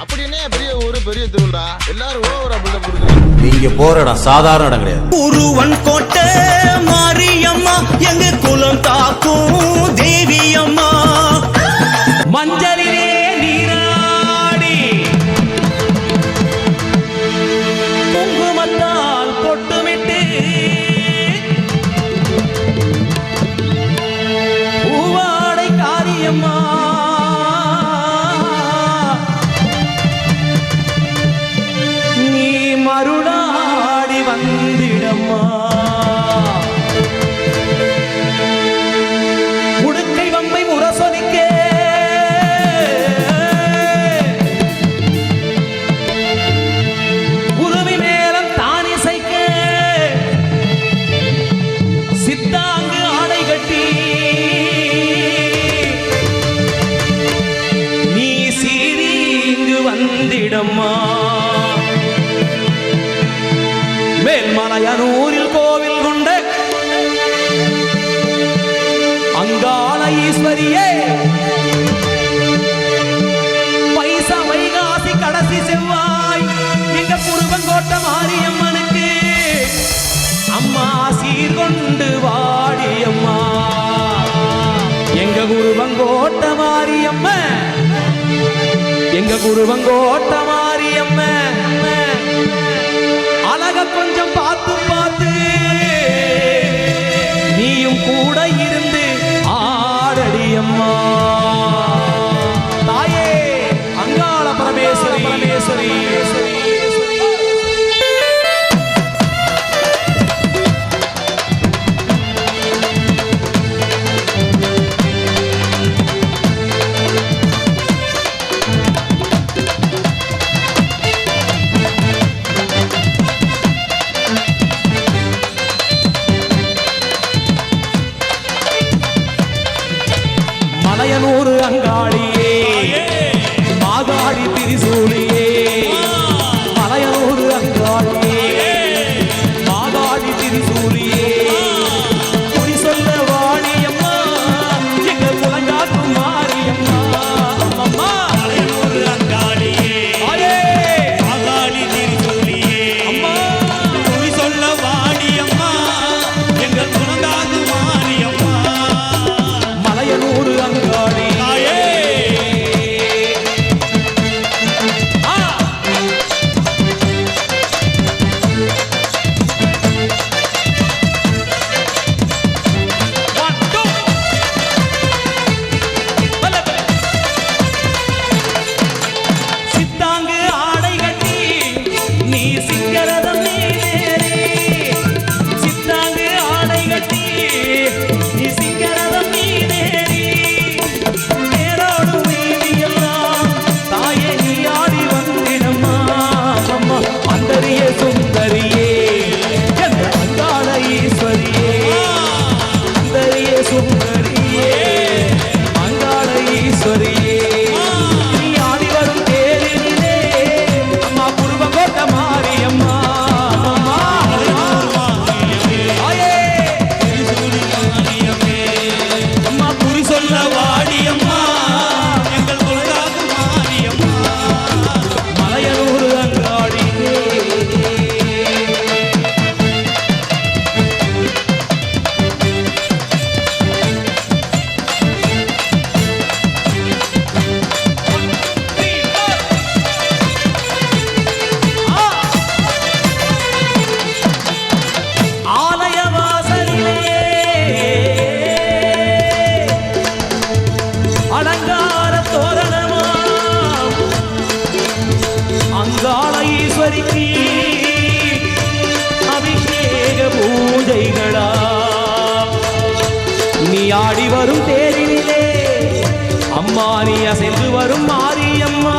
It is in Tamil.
அப்படின்னே பெரிய ஊரு பெரிய திருவிழா எல்லாரும் ஓவர் அப்படிதான் கொடுக்குறாங்க. நீங்க போற இடம் சாதாரண இடம் கிடையாது. ஒருவன் கோட்டை மாரியம்மா எங்க குலம் தாக்கும் மேல்மலையனூரில் கோவில் கொண்ட அங்காள ஈஸ்வரியே பைசா வைகாசி கடைசி செவ்வாய் எங்க புருவங்கோட்ட மாரியம்மனுக்கு அம்மா சீர்கொண்டு வாடியம்மா. எங்க குருவங்கோட்ட மாரியம்ம எங்க குருவங்கோட்ட மாரியம்மன். சுந்தரிக்கு அபிஷேக பூஜைகளா. நீ ஆடி வரும் தேரினிலே அம்மா நீ அசைந்து வரும் மாரியம்மா.